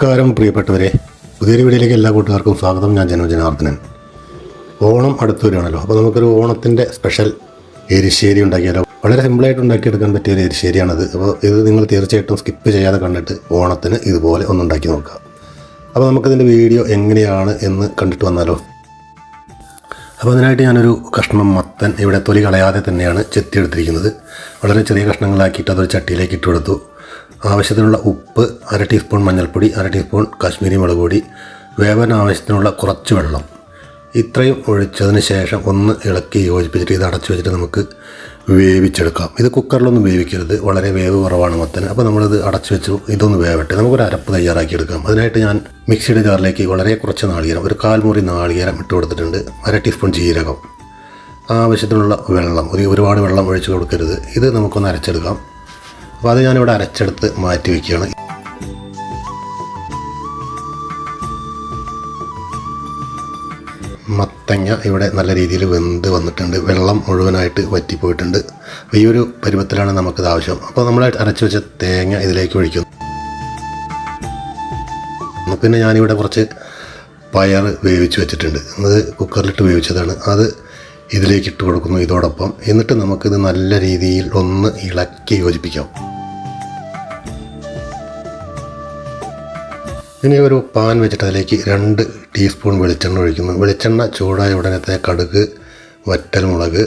നമസ്കാരം പ്രിയപ്പെട്ടവരെ. പുതിയൊരു വീഡിയോയിലേക്ക് എല്ലാ കൂട്ടുകാർക്കും സ്വാഗതം. ഞാൻ ജന്മജനാർദ്ദനൻ ഓണം അടുത്ത് വരികയാണല്ലോ അപ്പോൾ നമുക്കൊരു ഓണത്തിന്റെ സ്പെഷ്യൽ എരിശ്ശേരി ഉണ്ടാക്കിയാലോ? വളരെ സിമ്പിളായിട്ട് ഉണ്ടാക്കിയെടുക്കാൻ പറ്റിയ ഒരു എരിശ്ശേരിയാണത്. അപ്പോൾ ഇത് നിങ്ങൾ തീർച്ചയായിട്ടും സ്കിപ്പ് ചെയ്യാതെ കണ്ടിട്ട് ഓണത്തിന് ഇതുപോലെ ഒന്ന് ഉണ്ടാക്കി നോക്കുക. അപ്പോൾ നമുക്കിതിന്റെ വീഡിയോ എങ്ങനെയാണ് എന്ന് കണ്ടിട്ട് വന്നാലോ? അപ്പോൾ അതിനായിട്ട് ഞാനൊരു കഷ്ണം മത്തൻ ഇവിടെ തൊലി കളയാതെ തന്നെയാണ് ചെത്തി എടുത്തിരിക്കുന്നത് വളരെ ചെറിയ കഷ്ണങ്ങളാക്കിയിട്ട് അതൊരു ചട്ടിയിലേക്ക് ഇട്ട് കൊടുത്തു ആവശ്യത്തിനുള്ള ഉപ്പ് അര ടീസ്പൂൺ മഞ്ഞൾപ്പൊടി അര ടീസ്പൂൺ കാശ്മീരി മുളക് പൊടി വേവാൻ ആവശ്യത്തിനുള്ള കുറച്ച് വെള്ളം. ഇത്രയും ഒഴിച്ചതിന് ശേഷം ഒന്ന് ഇളക്കി യോജിപ്പിച്ചിട്ട് ഇത് അടച്ചു വെച്ചിട്ട് നമുക്ക് വേവിച്ചെടുക്കാം. ഇത് കുക്കറിലൊന്നും വേവിക്കരുത്. വളരെ വേവ് കുറവാണ് മൊത്തം. അപ്പോൾ നമ്മളിത് അടച്ചു വെച്ചു. ഇതൊന്ന് വേവട്ടെ. നമുക്കൊരു അരപ്പ് തയ്യാറാക്കി എടുക്കാം. അതിനായിട്ട് ഞാൻ മിക്സിയുടെ ജാറിലേക്ക് വളരെ കുറച്ച് നാളികേരം ഒരു കാൽമുറി നാളികേരം ഇട്ട് കൊടുത്തിട്ടുണ്ട്. അര ടീസ്പൂൺ ജീരകം. ആവശ്യത്തിനുള്ള വെള്ളം ഒരു ഒരുപാട് വെള്ളം ഒഴിച്ച് കൊടുക്കരുത്. ഇത് നമുക്കൊന്ന് അരച്ചെടുക്കാം. അപ്പോൾ അത് ഞാനിവിടെ അരച്ചെടുത്ത് മാറ്റി വയ്ക്കുകയാണ് മത്തങ്ങ ഇവിടെ നല്ല രീതിയിൽ വെന്ത് വന്നിട്ടുണ്ട്. വെള്ളം മുഴുവനായിട്ട് വറ്റിപ്പോയിട്ടുണ്ട്. ഈ ഒരു പരുവത്തിലാണ് നമുക്കിത് ആവശ്യം. അപ്പോൾ നമ്മൾ അരച്ചു വെച്ച തേങ്ങ ഇതിലേക്ക് ഒഴിക്കുന്നു. പിന്നെ ഞാനിവിടെ കുറച്ച് പയർ വേവിച്ച് വെച്ചിട്ടുണ്ട്. അത് കുക്കറിലിട്ട് വേവിച്ചതാണ്. അത് ഇതിലേക്ക് ഇട്ട് കൊടുക്കുന്നു ഇതോടൊപ്പം. എന്നിട്ട് നമുക്കിത് നല്ല രീതിയിൽ ഒന്ന് ഇളക്കി യോജിപ്പിക്കാം. ഇനി ഒരു പാൻ വെച്ചിട്ട് അതിലേക്ക് രണ്ട് ടീസ്പൂൺ വെളിച്ചെണ്ണ ഒഴിക്കുന്നു. വെളിച്ചെണ്ണ ചൂടായ ഉടനത്തെ കടുക് വറ്റൽമുളക്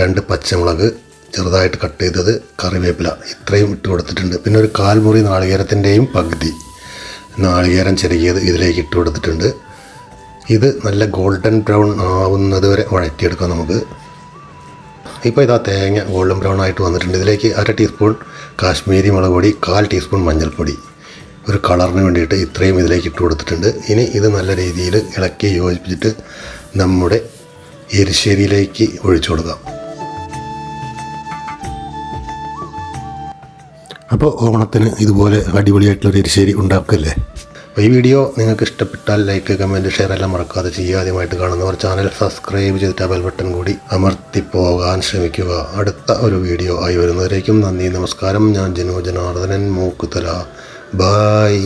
രണ്ട് പച്ചമുളക് ചെറുതായിട്ട് കട്ട് ചെയ്തത് കറിവേപ്പില. ഇത്രയും ഇട്ട് കൊടുത്തിട്ടുണ്ട്. പിന്നെ ഒരു കാൽമുറി നാളികേരത്തിന്റെയും പകുതി നാളികേരം ചെറുകിയത് ഇതിലേക്ക് ഇട്ട് കൊടുത്തിട്ടുണ്ട്. ഇത് നല്ല ഗോൾഡൻ ബ്രൗൺ ആവുന്നത് വരെ വഴറ്റിയെടുക്കാം നമുക്ക്. ഇപ്പോൾ ഇതാ തേങ്ങ ഗോൾഡൻ ബ്രൗൺ ആയിട്ട് വന്നിട്ടുണ്ട്. ഇതിലേക്ക് അര ടീസ്പൂൺ കാശ്മീരി മുളക് പൊടി കാൽ ടീസ്പൂൺ മഞ്ഞൾപ്പൊടി. ഒരു കളറിന് വേണ്ടിയിട്ട് ഇത്രയും ഇതിലേക്ക് ഇട്ട് കൊടുത്തിട്ടുണ്ട്. ഇനി ഇത് നല്ല രീതിയിൽ ഇളക്കി യോജിപ്പിച്ചിട്ട് നമ്മുടെ എരിശ്ശേരിയിലേക്ക് ഒഴിച്ചു കൊടുക്കാം. അപ്പോൾ ഓണത്തിന് ഇതുപോലെ അടിപൊളിയായിട്ടുള്ളൊരു എരിശ്ശേരി ഉണ്ടാക്കല്ലേ? അപ്പോൾ ഈ വീഡിയോ നിങ്ങൾക്ക് ഇഷ്ടപ്പെട്ടാൽ ലൈക്ക് കമന്റ് ഷെയർ എല്ലാം മറക്കാതെ ചെയ്യുക. ആദ്യമായിട്ട് കാണുന്നവർ ചാനൽ സബ്സ്ക്രൈബ് ചെയ്തിട്ട് ബെൽ ബട്ടൺ കൂടി അമർത്തി പോകാൻ ശ്രമിക്കുക. അടുത്ത ഒരു വീഡിയോ ആയി വരുന്നവരേക്കും നന്ദി നമസ്കാരം. ഞാൻ ജനോ ജനാർദ്ദനൻ മൂക്കുതല. ബായ്